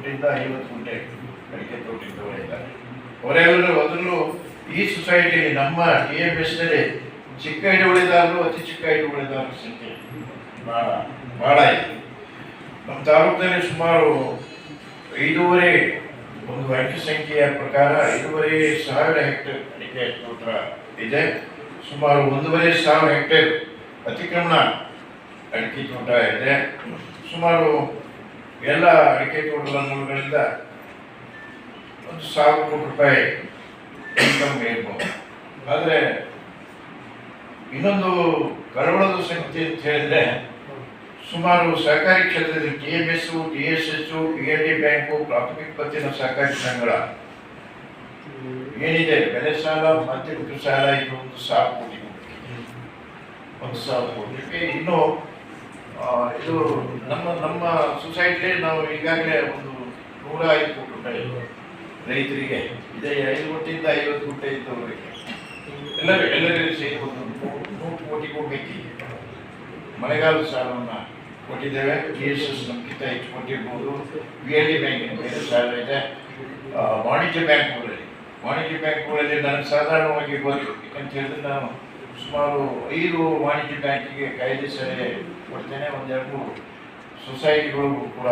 ತೋಟದಿಂದ ಐವತ್ತು ಗುಂಟೆ ಅಡಿಕೆ ತೋಟ ಇದ್ದಾರೆ ಅವರೆಲ್ಲರೂ ಅದರಲ್ಲೂ ಈ ಸೊಸೈಟಿ ನಮ್ಮ ಟಿ ಎಂ ಎಸ್ನಲ್ಲಿ ಚಿಕ್ಕ ಹಿಡುವಳಿದಾರರು ಅತಿ ಚಿಕ್ಕ ಹಿಡುವಳಿದಾರರ ಸಂಖ್ಯೆ ಭಾಳ ಭಾಳ ಇದೆ. ನಮ್ಮ ತಾಲೂಕಿನಲ್ಲಿ ಸುಮಾರು ಐದೂವರೆ, ಒಂದು ಅಂಕಿ ಸಂಖ್ಯೆಯ ಪ್ರಕಾರ ಐದೂವರೆ ಸಾವಿರ ಹೆಕ್ಟೇರ್ ಅಡಿಕೆ ತೋಟ ಇದೆ. ಸುಮಾರು ಒಂದೂವರೆ ಸಾವಿರ ಹೆಕ್ಟೇರ್ ಅತಿಕ್ರಮಣ ಅಡಿಕೆ ತೋಟ ಇದೆ. ಸುಮಾರು ಎಲ್ಲ ಅಡಿಕೆ ತೋಟದ ಮೂಲಗಳಿಂದ ಒಂದು ಸಾವಿರ ಕೋಟಿ ರೂಪಾಯಿ ಇನ್ಕಮ್ ಇರ್ಬೋದು ಆದರೆ ಇನ್ನೊಂದು ಕಳವಳದ ಸಂಖ್ಯೆ ಅಂತ ಹೇಳಿದ್ರೆ, ಸುಮಾರು ಸಹಕಾರಿ ಕ್ಷೇತ್ರದಲ್ಲಿ T M S T S S P L D bank ಪ್ರಾಥಮಿಕ ಪತ್ತಿನ ಸಹಕಾರಿ ಸಂಘಗಳ ಏನಿದೆ? ಬೆಲೆ ಸಾಲ ಮಾಧ್ಯಮಿಕ ಸಾಲ, ಇದು ಒಂದು ಸಾವಿರ ಕೋಟಿ. ಒಂದು ಸಾವಿರ ಕೋಟಿ. ಇನ್ನು ಇದು ನಮ್ಮ ನಮ್ಮ ಸೊಸೈಟಿಲಿ ನಾವು ಈಗಾಗಲೇ ಒಂದು ನೂರ ಐದು ಕೋಟಿ ರೂಪಾಯಿ ರೈತರಿಗೆ, ಇದೇ ಐದು ಕೋಟಿಯಿಂದ ಐವತ್ತು ಕೋಟಿ ಇದ್ದವರಿಗೆ. ಎಲ್ಲರೂ ಎಲ್ಲರಿಗೂ ಸೇರಿ ಒಂದು ನೂರು ಕೋಟಿ ಕೊಡಬೇಕಿದೆ ಮಳೆಗಾಲದ ಸಾಲವನ್ನು ಕೊಟ್ಟಿದ್ದೇವೆ. ಜಿ ಎಸ್ ಎಸ್ ನಮಗಿಂತ ಹೆಚ್ಚು ಕೊಟ್ಟಿರ್ಬೋದು. ಬಿ ಎಲ್ ಡಿ ಬ್ಯಾಂಕಿನ ಬೇರೆ ಸಾಲ ಇದೆ. ವಾಣಿಜ್ಯ ಬ್ಯಾಂಕ್ಗಳಲ್ಲಿ. ವಾಣಿಜ್ಯ ಬ್ಯಾಂಕ್ಗಳಲ್ಲಿ ನಾನು ಸಾಧಾರಣವಾಗಿ ಬಂದು ಅಂತ ಹೇಳಿದ್ರೆ ನಾನು ಸುಮಾರು ಐದು ವಾಣಿಜ್ಯ ಬ್ಯಾಂಕಿಗೆ ಕಾಯ್ದೆ ಸಲಹೆ ಕೊಡ್ತೇನೆ, ಒಂದೆರಡು ಸೊಸೈಟಿಗಳಿಗೂ ಕೂಡ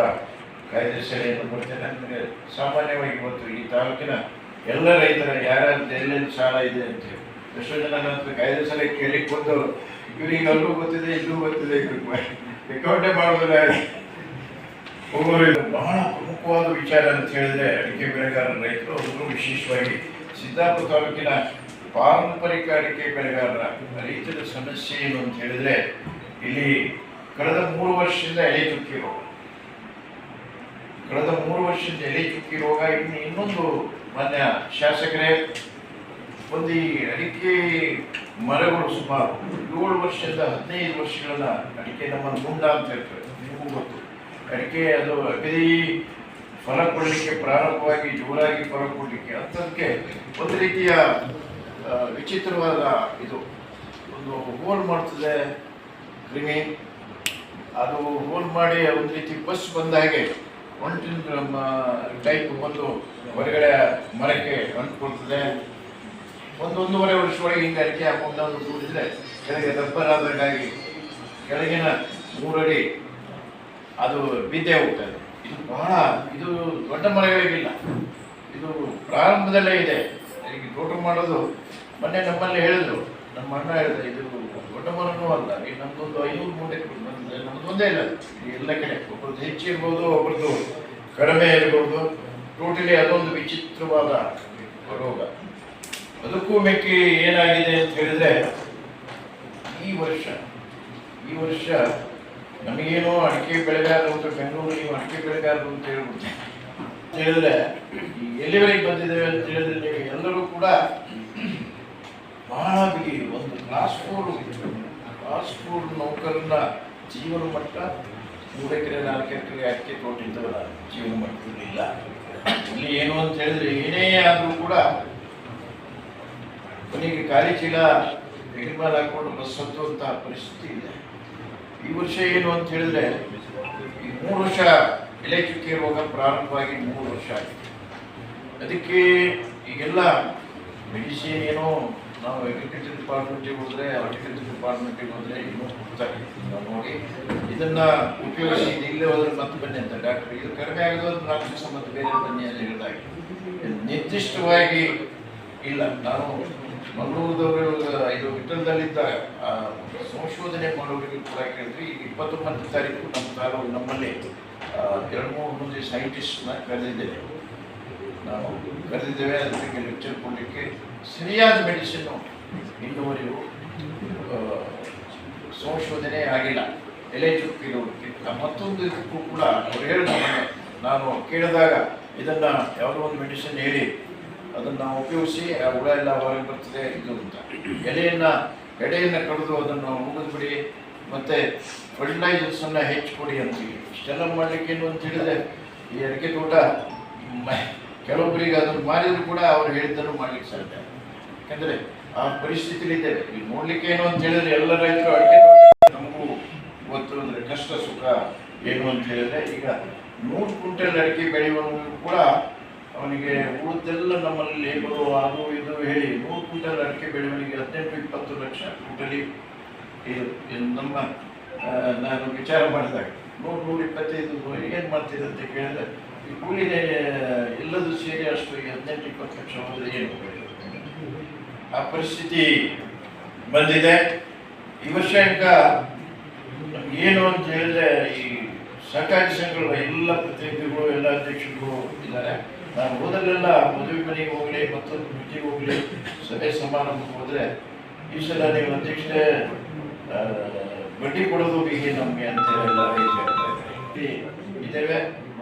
ಕಾಯ್ದೆ ಸಲಹೆಯನ್ನು ಕೊಡ್ತೇನೆ ನಮಗೆ ಸಾಮಾನ್ಯವಾಗಿ ಇವತ್ತು ಈ ತಾಲೂಕಿನ ಎಲ್ಲ ರೈತರ ಯಾರ್ಯಾರು ಎಲ್ಲೆಲ್ಲಿ ಸಾಲ ಇದೆ ಅಂತ ಹೇಳಿ. ಎಷ್ಟೋ ಜನ ಹತ್ರ ಕಾಯ್ದೆ ಸಲಹೆ ಕೇಳಿಕ್ಕೆ ಬಂದವರು ಇವರಿಗೆ ಅಲ್ಲೂ ಗೊತ್ತಿದೆ, ಇಲ್ಲೂ ಗೊತ್ತಿದೆ ಅಕೌಂಟೇ ಮಾಡೋದಿಲ್ಲ. ಒಬ್ಬರು ಬಹಳ ಪ್ರಮುಖವಾದ ವಿಚಾರ ಅಂತ ಹೇಳಿದ್ರೆ ಅಡಿಕೆ ಬೆಳೆಗಾರರ ರೈತರು, ಅವರು ವಿಶೇಷವಾಗಿ ಸಿದ್ದಾಪುರ ತಾಲೂಕಿನ ಪಾರಂಪರಿಕ ಅಡಿಕೆ ಬೆಳೆಗಾರರ ರೈತರ ಸಮಸ್ಯೆ ಏನು ಅಂತ ಹೇಳಿದ್ರೆ, ಇಲ್ಲಿ ಕಳೆದ ಮೂರು ವರ್ಷದಿಂದ ಎಲೆ ಚುಕ್ಕಿ ರೋಗ. ಕಳೆದ ಮೂರು ವರ್ಷದಿಂದ ಎಲೆ ಚುಕ್ಕಿ ರೋಗ, ಇನ್ನು ಇನ್ನೊಂದು ಮಾನ್ಯ ಶಾಸಕರೇ, ಒಂದು ಈ ಅಡಿಕೆ ಮರಗಳು ಸುಮಾರು ಏಳು ವರ್ಷದಿಂದ ಹದಿನೈದು ವರ್ಷಗಳ ಅಡಿಕೆ ನಮ್ಮ ಮುಂದ ಅಂತ ಹೇಳ್ತಾರೆ. ನಿಮಗೂ ಗೊತ್ತು. ಅಡಿಕೆ ಅದು ಅಗದಿ ಫಲ ಕೊಡಲಿಕ್ಕೆ ಪ್ರಾರಂಭವಾಗಿ ಜೋರಾಗಿ ಫಲ ಕೊಡಲಿಕ್ಕೆ ಅಂಥದಕ್ಕೆ ಒಂದು ರೀತಿಯ ವಿಚಿತ್ರವಾದ ಇದು. ಒಂದು ಹೋಲ್ ಮಾಡ್ತದೆ ಕ್ರಿಮಿ. ಅದು ಹೋಲ್ ಮಾಡಿ ಒಂದು ರೀತಿ ಬಸ್ ಬಂದ ಹಾಗೆ ಒಂಟಿನ ಟೈಪ್ ಒಂದು ಹೊರಗಡೆ ಮರಕ್ಕೆ ಅಂಟ್ಕೊಳ್ತದೆ ಒಂದು ಒಂದೂವರೆ ವರ್ಷದೊಳಗೆ ಹಿಂಗೆ ಅಡಿಕೆ ಹಾಕೊಂಡು ಕೂಡಿದ್ರೆ ಕೆಳಗೆ ದಪ್ಪರಾದಾಗಿ ಕೆಳಗಿನ ಮೂರಡಿ ಅದು ಬಿದ್ದೆ ಹೋಗ್ತದೆ. ಇದು ಬಹಳ, ಇದು ದೊಡ್ಡ ಮರಗಳಿಗಿಲ್ಲ. ಇದು ಪ್ರಾರಂಭದಲ್ಲೇ ಇದೆ. ಈಗ ತೋಟ ಮಾಡೋದು ಮೊನ್ನೆ ನಮ್ಮಲ್ಲಿ ಹೇಳಿದ್ರು. ನಮ್ಮ ಅಣ್ಣ ಹೇಳಿದೆ, ಇದು ದೊಡ್ಡ ಅಲ್ಲ ಈಗ ನಮ್ದೊಂದು ಐನೂರು ಮೂಟೆ ಬಂದಿದೆ ನಮ್ದು ಒಂದೇ ಇಲ್ಲ. ಎಲ್ಲ ಕಡೆ ಒಬ್ಬರದ್ದು ಹೆಚ್ಚು ಇರ್ಬೋದು ಒಬ್ಬರದ್ದು ಕಡಿಮೆ ಇರ್ಬೋದು. ಟೋಟಲಿ ಅದೊಂದು ವಿಚಿತ್ರವಾದ ರೋಗ. ಅದಕ್ಕೂ ಮೆಕ್ಕಿ ಏನಾಗಿದೆ ಅಂತ ಹೇಳಿದ್ರೆ, ಈ ವರ್ಷ ಈ ವರ್ಷ ನಮಗೇನೋ ಅಡಿಕೆ ಬೆಳೆಗಾರರು ಅಂತ ಬೆಂಗಳೂರು ನೀವು ಅಡಿಕೆ ಬೆಳೆಗಾರರು ಅಂತ ಹೇಳ್ಬಿಡ್ತೀವಿ ಅಂತ ಹೇಳಿದ್ರೆ ಎಲ್ಲಿವರೆಗೆ ಬಂದಿದ್ದೇವೆ ಅಂತ ಹೇಳಿದ್ರೆ ನೀವು ಎಲ್ಲರೂ ಕೂಡ ಬಹಳ ಬಿಗಿ ಒಂದು ಕ್ಲಾಸ್ ಫೋರ್ ಕ್ಲಾಸ್ ಫೋರ್ ನೌಕರನ ಜೀವನ ಮಟ್ಟ ಮೂರು ಎಕರೆ ನಾಲ್ಕು ಎಕರೆ ಅಡಿಕೆ ತೋಟಿದ್ದವರ ಜೀವನ ಮಟ್ಟದಲ್ಲಿ ಇಲ್ಲ. ಏನು ಅಂತ ಹೇಳಿದ್ರೆ ಏನೇ ಆದರೂ ಕೂಡ ಕೊನೆಗೆ ಖಾಲಿ ಚೀಲ ಹೆಗಲ್ಮೇಲೆ ಹಾಕೊಂಡು ಬಸ್ ಹತ್ತುವಂತಹ ಪರಿಸ್ಥಿತಿ ಇದೆ ಈ ವರ್ಷ ಏನು ಅಂತ ಹೇಳಿದ್ರೆ ಈ ಮೂರು ವರ್ಷ ಎಲೆ ಚುಕ್ಕೆ ರೋಗ ಪ್ರಾರಂಭವಾಗಿ ಮೂರು ವರ್ಷ ಆಗಿದೆ. ಅದಕ್ಕೆ ಈಗೆಲ್ಲ ಮೆಡಿಸಿನ್ ಏನೋ ನಾವು ಅಗ್ರಿಕಲ್ಚರ್ ಡಿಪಾರ್ಟ್ಮೆಂಟಿಗೆ ಹೋದರೆ ಅಗ್ರಿಕಲ್ಚರ್ ಡಿಪಾರ್ಟ್ಮೆಂಟಿಗೆ ಹೋದರೆ ಇನ್ನೂ ಹೆಚ್ಚಾಗಿ ನಾವು ನೋಡಿ ಇದನ್ನ ಉಪಯೋಗಿಸಿ, ಇಲ್ಲೇ ಹೋದ್ರೆ ಮತ್ತೆ ಬನ್ನಿ ಅಂತ ಡಾಕ್ಟರ್ ಇದು ಕಡಿಮೆ ಆಗೋದು ನಾಲ್ಕು ದಿವಸ ಮತ್ತೆ ಬೇರೆ ಬನ್ನಿ ಅಂತ ಹೇಳಿದಾಗೆ ನಿರ್ದಿಷ್ಟವಾಗಿ ಇಲ್ಲ. ನಾನು ಮಂಗಳೂರದವರು ಇದು ವಿಠಲದಲ್ಲಿದ್ದ ಸಂಶೋಧನೆ ಮಾಡೋರಿಗೆ ಕೂಡ ಕೇಳಿದ್ವಿ. ಈಗ ಇಪ್ಪತ್ತೊಂಬತ್ತು ತಾರೀಕು ನಮ್ಮ ತಾಲೂಕು ನಮ್ಮಲ್ಲಿ ಎರಡು ಮೂರು ಮಂದಿ ಸೈಂಟಿಸ್ಟ್ನ ಕರೆದಿದ್ದೇವೆ ನಾವು ಕರೆದಿದ್ದೇವೆ ಅದಕ್ಕೆ ಲೆಕ್ಚರ್ ಕೊಡಲಿಕ್ಕೆ ಸರಿಯಾದ ಮೆಡಿಸಿನ್ನು ಇನ್ನುವರೆಗೂ ಸಂಶೋಧನೆ ಆಗಿಲ್ಲ. ಎಲೆ ಚುಕ್ಕಿರೋದಕ್ಕೆ ಮತ್ತೊಂದು ಇದಕ್ಕೂ ಕೂಡ ಅವ್ರು ಹೇಳಿದ ನಾನು ಕೇಳಿದಾಗ ಇದನ್ನು ಯಾವುದೋ ಒಂದು ಮೆಡಿಸಿನ್ ಹೇಳಿ, ಅದನ್ನು ಉಪಯೋಗಿಸಿ, ಆ ಹುಳ ಎಲ್ಲ ಹೊರಗೆ ಬರ್ತದೆ, ಇದು ಅಂತ. ಎಲೆಯನ್ನು, ಎಡೆಯನ್ನು ಕಡಿದು ಅದನ್ನು ಮುಗಿದ್ಬಿಡಿ, ಮತ್ತು ಫರ್ಟಿಲೈಸರ್ಸನ್ನು ಹೆಚ್ಚು ಕೊಡಿ ಅಂತೀವಿ ಇಷ್ಟೆಲ್ಲ ಮಾಡಲಿಕ್ಕೆ ಏನು ಅಂತ ಹೇಳಿದರೆ, ಈ ಅಡಿಕೆ ತೋಟ ಕೆಲವೊಬ್ಬರಿಗೆ ಅದನ್ನು ಮಾಡಿದ್ರು ಕೂಡ ಅವ್ರು ಹೇಳಿದ್ದನ್ನು ಮಾಡ್ಲಿಕ್ಕೆ ಸಾಧ್ಯ. ಯಾಕಂದ್ರೆ ಆ ಪರಿಸ್ಥಿತಿಲಿ ಇದ್ದೇವೆ ಈಗ ನೋಡ್ಲಿಕ್ಕೆ ಏನು ಅಂತ ಹೇಳಿದ್ರೆ ಎಲ್ಲ ರೈತರು ಅಡಿಕೆ ನಮಗೂ ಗೊತ್ತು ಅಂದ್ರೆ ಕಷ್ಟ ಸುಖ ಏನು ಅಂತ ಹೇಳಿದ್ರೆ ಈಗ ನೂರು ಕ್ವಿಂಟಲ್ ಅಡಿಕೆ ಬೆಳೆಯುವ ಕೂಡ ಅವನಿಗೆ ಉಳಿದೆಲ್ಲ ನಮ್ಮಲ್ಲಿ ಲೇಬರು ಅದು ಇದು ಹೇಳಿ ನೂರು ಕ್ವಿಂಟಲ್ ಅಡಿಕೆ ಬೆಳೆಯುವವನಿಗೆ ಹದಿನೆಂಟು, ಇಪ್ಪತ್ತು ಲಕ್ಷ ಕ್ವಿಂಟಲಿ ನಮ್ಮ ನಾನು ವಿಚಾರ ಮಾಡಿದಾಗ ನೂರು, ನೂರ ಇಪ್ಪತ್ತೈದು, ಏನು ಮಾಡ್ತಿದೆ ಅಂತ ಕೇಳಿದ್ರೆ ಈ ಕೂಲಿನೇ ಎಲ್ಲದೂ ಸೇರಿ ಅಷ್ಟು ಹದಿನೆಂಟು, ಇಪ್ಪತ್ತು ಲಕ್ಷ ಹೋದರೆ ಆ ಪರಿಸ್ಥಿತಿ ಬಂದಿದೆ. ಈ ವರ್ಷ ಏನು ಅಂತ ಹೇಳಿದ್ರೆ ಈ ಸಹಕಾರಿ ಸಂಘಗಳ, ಎಲ್ಲ ಪ್ರತಿನಿಧಿಗಳು, ಎಲ್ಲ ಅಧ್ಯಕ್ಷರು ಇದ್ದಾರೆ. ನಾನು ಹೋದಲ್ಲೆಲ್ಲ ಮದುವೆ ಮನೆಗೆ ಹೋಗಲಿ, ಮತ್ತೊಂದು ಮೀಟಿಂಗ್ ಹೋಗಲಿ, ಸಭೆ ಸಮಾರಂಭಕ್ಕೆ ಹೋದರೆ ಈ ಸಲ ನೀವು ಅಧ್ಯಕ್ಷರೇ ಬಡ್ಡಿ ಕೊಡೋದು ಹೀಗೆ ನಮಗೆ ಅಂತ ಎಲ್ಲ ಇದ್ದೇವೆ.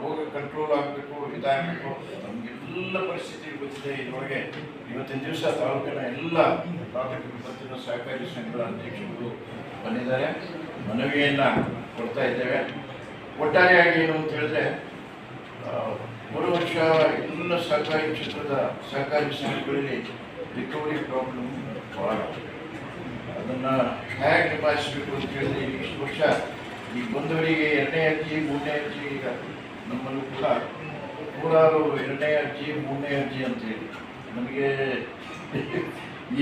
ರೋಗ ಕಂಟ್ರೋಲ್ ಆಗಬೇಕು ಇದಾಗಬೇಕು ನಮಗೆಲ್ಲ ಪರಿಸ್ಥಿತಿ ಗೊತ್ತಿದೆ ಇದರೊಳಗೆ ಇವತ್ತಿನ ದಿವಸ ತಾಲೂಕಿನ ಎಲ್ಲ ತಾಲೂಕು ಇವತ್ತಿನ ಸಹಕಾರಿ ಸಂಘಗಳ ಅಧ್ಯಕ್ಷರು ಬಂದಿದ್ದಾರೆ. ಮನವಿಯನ್ನು ಕೊಡ್ತಾ ಇದ್ದೇವೆ. ಒಟ್ಟಾರೆಯಾಗಿ ಏನು ಅಂತ ಹೇಳಿದ್ರೆ ಮೂರು ವರ್ಷ ಎಲ್ಲ ಸಹಕಾರಿ ಕ್ಷೇತ್ರದ ಸಹಕಾರಿ ಸಂಘಗಳಲ್ಲಿ ರಿಕವರಿ ಪ್ರಾಬ್ಲಮ್ ಭಾಳ ಅದನ್ನು ಹೇಗೆ ನಿಭಾಯಿಸಬೇಕು ಅಂತ ಹೇಳಿದ್ರೆ ಇಷ್ಟು ವರ್ಷ ಈ ಬಂದವರಿಗೆ ಎರಡನೇ ಅರ್ಜಿ, ಮೂರನೇ ಅರ್ಜಿ ಈಗ ನಮ್ಮಲ್ಲೂ ಕೂಡ ನೂರಾರು ಎರಡನೇ ಅರ್ಜಿ, ಮೂರನೇ ಅರ್ಜಿ ಅಂತ ಹೇಳಿ. ನಮಗೆ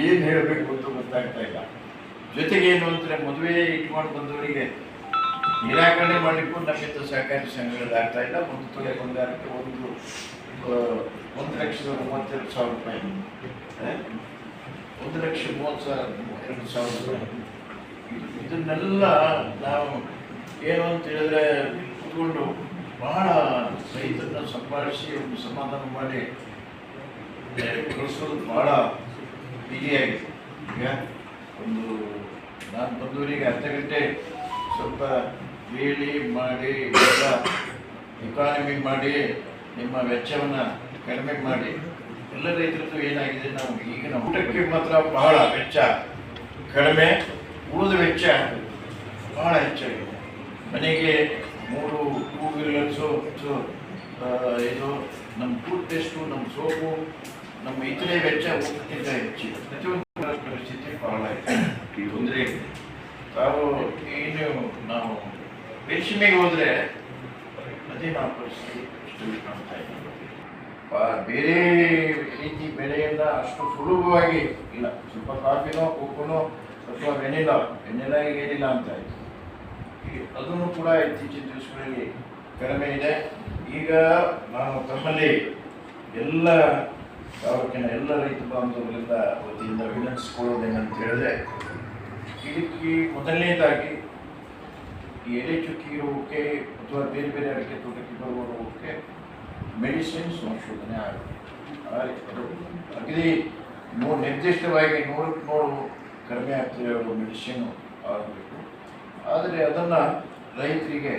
ಏನು ಹೇಳಬೇಕು ಅಂತ ಗೊತ್ತಾಗ್ತಾ ಇಲ್ಲ. ಜೊತೆಗೆ ಏನು ಅಂದರೆ ಮದುವೆ ಇಟ್ಕೊಂಡು ಬಂದವರಿಗೆ ನಿರಾಕರಣೆ ಮಾಡಲಿಕ್ಕೂ ನಮ್ಮಿಂದ ಸಹಕಾರಿ ಸಂಘಗಳಾಗ್ತಾ ಇಲ್ಲ. ಒಂದು ತೊಲೆ ಬಂಗಾರಕ್ಕೆ ಒಂದು ಒಂದು ಲಕ್ಷದ ಮೂವತ್ತೆರಡು ಸಾವಿರ ರೂಪಾಯಿ. ಒಂದು ಲಕ್ಷ ಮೂವತ್ತು ಸಾವಿರ ಎರಡು ಸಾವಿರ ರೂಪಾಯಿ. ಇದು- ಇದನ್ನೆಲ್ಲ ನಾವು ಏನು ಅಂತ ಹೇಳಿದ್ರೆ ಕುತ್ಕೊಂಡು ಬಹಳ ರೈತರನ್ನ ಸಂಪಾದಿಸಿ ಒಂದು ಸಮಾಧಾನ ಮಾಡಿ ಕಳಿಸೋದು ಬಹಳ ಈಸಿಯಾಗಿದೆ ಈಗ ಒಂದು ನಾನು ಬಂದವರಿಗೆ ಅರ್ಧ ಗಂಟೆ ಸ್ವಲ್ಪ ಹೇಳಿ ಮಾಡಿ, ಎಲ್ಲ ಇಕಾನಮಿ ಮಾಡಿ, ನಿಮ್ಮ ವೆಚ್ಚವನ್ನು ಕಡಿಮೆ ಮಾಡಿ. ಎಲ್ಲ ರೈತರದ್ದು ಏನಾಗಿದೆ, ನಾವು ಈಗಿನ ಊಟಕ್ಕೆ ಮಾತ್ರ ಬಹಳ ವೆಚ್ಚ. ಕಡಿಮೆ, ಉಳಿದ ವೆಚ್ಚ ಬಹಳ ಹೆಚ್ಚಾಗಿದೆ. ಮನೆಗೆ ಮೂರು ಟೂ ಸೊ ಇದು ನಮ್ಮ ಟೂತ್ ಪೇಸ್ಟು ನಮ್ಮ ಸೋಪು ನಮ್ಮ ಇತರೆ ವೆಚ್ಚ ಹೋಗ್ತಿದ್ದ ಹೆಚ್ಚು. ಪ್ರತಿಯೊಂದು ಪರಿಸ್ಥಿತಿ ಬಹಳ ತೊಂದರೆ. ತಾವು ಏನು ನಾವು ರೇಷ್ಮೆಗೆ ಹೋದ್ರೆ ಅದೇ ನಾವು ಪರಿಸ್ಥಿತಿ ಕಾಣ್ತಾ ಇದ್ದೀವಿ ಬೇರೆ ರೀತಿ ಬೆಳೆಯಿಂದ ಅಷ್ಟು ಸುಲಭವಾಗಿ ಇಲ್ಲ. ಸ್ವಲ್ಪ ಕಾಫಿನೋ ಕೋಕೋನೋ ಅಥವಾ ವೆನಿಲಾ ವೆನಿಲಾ ಏನಿಲ್ಲ ಅಂತ ಇತ್ತು ಅದನ್ನು ಕೂಡ ಇತ್ತೀಚಿನ ದಿವಸಗಳಲ್ಲಿ ಕಡಿಮೆ ಇದೆ. ಈಗ ನಾನು ತಮ್ಮಲ್ಲಿ ಎಲ್ಲ ತಾಲೂಕಿನ ಎಲ್ಲ ರೈತ ಬಾಂಧವರಿಂದ ವತಿಯಿಂದ ವಿನಂತಿಸ್ಕೊಳ್ಳೋದೇನಂತ ಹೇಳಿದ್ರೆ, ಇದಕ್ಕೆ ಮೊದಲನೇದಾಗಿ ಈ ಎಲೆ ಚುಕ್ಕಿ ರೋಗಕ್ಕೆ ಅಥವಾ ಬೇರೆ ಬೇರೆ ಅಡಿಕೆ ತೋಟಕ್ಕೆ ಬರುವ ರೋಗಕ್ಕೆ ಮೆಡಿಸಿನ್ ಸಂಶೋಧನೆ ಅದು ಅಗದಿ ನೋ ನಿರ್ದಿಷ್ಟವಾಗಿ ನೂರಕ್ಕೆ ನೂರು ಕಡಿಮೆ ಆಗ್ತದೆ ಮೆಡಿಸಿನ್ ಆಗಬೇಕು. ಆದರೆ ಅದನ್ನು ರೈತರಿಗೆ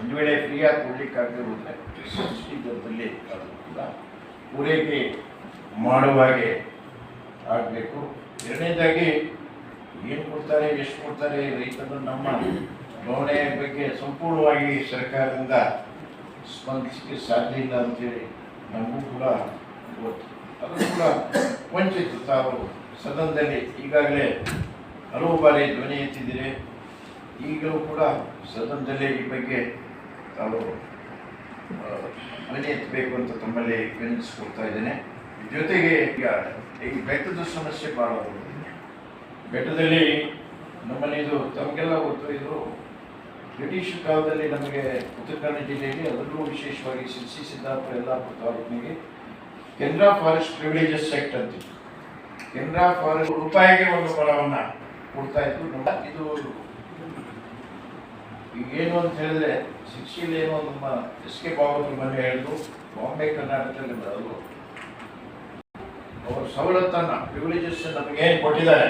ಒಂದು ವೇಳೆ ಫ್ರೀಯಾಗಿ ಕೊಡಲಿಕ್ಕಾಗದೆ ಹೋದರೆ ಸಬ್ಸಿಡಿ ದರದಲ್ಲಿ ಅದು ಕೂಡ ಪೂರೈಕೆ ಮಾಡುವ ಹಾಗೆ ಆಗಬೇಕು. ಎರಡನೇದಾಗಿ ಏನು ಕೊಡ್ತಾರೆ, ಎಷ್ಟು ಕೊಡ್ತಾರೆ, ರೈತರು ನಮ್ಮ ಭಾವನೆ ಬಗ್ಗೆ ಸಂಪೂರ್ಣವಾಗಿ ಸರ್ಕಾರದಿಂದ ಸ್ಪಂದಿಸಲಿಕ್ಕೆ ಸಾಧ್ಯ ಇಲ್ಲ ಅಂತೇಳಿ ನಮಗೂ ಕೂಡ ಗೊತ್ತು. ಅದು ಕೂಡ ವಂಚಿತ ತಾವು ಸದನದಲ್ಲಿ ಈಗಾಗಲೇ ಹಲವು ಬಾರಿ ಧ್ವನಿ ಎತ್ತಿದ್ದೀರಿ. ಈಗಲೂ ಕೂಡ ಸದನದಲ್ಲಿ ಈ ಬಗ್ಗೆ ತಾವು ಮನೆ ಎತ್ತಬೇಕು ಅಂತ ತಮ್ಮಲ್ಲಿ ವಿನಂತಿಸ್ಕೊಳ್ತಾ ಇದ್ದೇನೆ. ಜೊತೆಗೆ ಈಗ ಈ ಬೆಟ್ಟದ ಸಮಸ್ಯೆ ಭಾಳ. ಬೆಟ್ಟದಲ್ಲಿ ನಮ್ಮಲ್ಲಿ ಇದು ತಮಗೆಲ್ಲ ಗೊತ್ತು, ಇದು ಬ್ರಿಟಿಷ್ ಕಾಲದಲ್ಲಿ ನಮಗೆ ಉತ್ತರ ಕನ್ನಡ ಜಿಲ್ಲೆಯಲ್ಲಿ ಅದರಲ್ಲೂ ವಿಶೇಷವಾಗಿ ಸಿರ್ಸಿ ಸಿದ್ದಾಪುರ ಯಲ್ಲಾಪುರ ತಾಲೂಕಿನಿಗೆ ಕೆನರಾ ಫಾರೆಸ್ಟ್ ಪ್ರಿವಿಲೇಜಸ್ ಸೆಕ್ಟ್ ಅಂತಿತ್ತು ಕೆನರಾ ಫಾರೆಸ್ಟ್ ರೂಪಾಯಿಗೆ ಒಂದು ಫಲವನ್ನು ಕೊಡ್ತಾ ಇತ್ತು ಇದು ಈಗ ಏನು ಅಂತ ಹೇಳಿದ್ರೆ ಶಿಕ್ಷೆಯಲ್ಲಿ ಏನೋ ನಮ್ಮ ಎಸ್ ಕೆ ಬಾಬು ಮನೆ ಹೇಳಿದ್ರು ಬಾಂಬೆ ಕರ್ನಾಟಕದಲ್ಲಿ ಬರೋದು. ಅವರು ಸವಲತ್ತನ್ನ ಪ್ರಿವಿಲೇಜಸ್ ನಮಗೇನು ಕೊಟ್ಟಿದ್ದಾರೆ?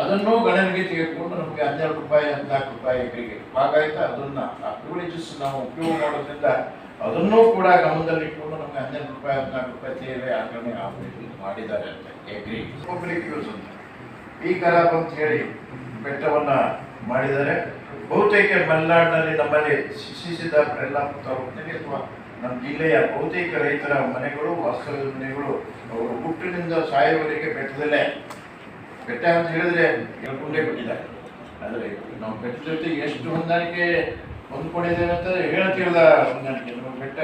ಅದನ್ನು ಗಣನೆಗೆ ತೆಗೆದುಕೊಂಡು ನಮಗೆ ಹನ್ನೆರಡು ರೂಪಾಯಿ, ಹದಿನಾಲ್ಕು ರೂಪಾಯಿ ಎಕರೆಗೆ. ಹಾಗಾಯ್ತಾ ಅದನ್ನ, ಆ ಪ್ರಿವಿಲೇಜಸ್ ನಾವು ಉಪಯೋಗ ಮಾಡೋದ್ರಿಂದ ಅದನ್ನೂ ಕೂಡ ಗಮನದಲ್ಲಿಟ್ಟುಕೊಂಡು ನಮಗೆ ಹನ್ನೆರಡು ರೂಪಾಯಿ, ಹದಿನಾಲ್ಕು ರೂಪಾಯಿ ಸೇವೆ ಆಗಬೇಕು ಮಾಡಿದ್ದಾರೆ ಅಂತ ಎಗ್ರಿ ಪಬ್ಲಿಕ್ ಯೂಸ್ ಅಂತ. ಈ ಕರಾಬ್ ಅಂತ ಹೇಳಿ ಬೆಟ್ಟವನ್ನ ಮಾಡಿದ್ದಾರೆ. ಬಹುತೇಕ ಮಲೆನಾಡಿನಲ್ಲಿ ನಮ್ಮಲ್ಲಿ ಶಿಕ್ಷಿಸಿದ ಎಲ್ಲ ತಾಲೂಕಿನಲ್ಲಿ ಅಥವಾ ನಮ್ಮ ಜಿಲ್ಲೆಯ ಬಹುತೇಕ ರೈತರ ಮನೆಗಳು, ವಾಸ್ತವ್ಯದ ಮನೆಗಳು, ಅವರು ಹುಟ್ಟಿನಿಂದ ಸಾಯುವವರೆಗೆ ಬೆಟ್ಟದಲ್ಲೇ. ಬೆಟ್ಟ ಅಂತ ಹೇಳಿದ್ರೆ ಹೇಳ್ಕೊಂಡೇ ಬಿಟ್ಟಿದ್ದಾರೆ ಆದರೆ ನಾವು ಬೆಟ್ಟದ ಜೊತೆ ಎಷ್ಟು ಹೊಂದಾಣಿಕೆ ಹೊಂದ್ಕೊಂಡಿದ್ದೇವೆ ಅಂತ ಹೇಳ್ತಿಲ್ಲ ಹೊಂದಾಣಿಕೆ. ನಮ್ಮ ಬೆಟ್ಟ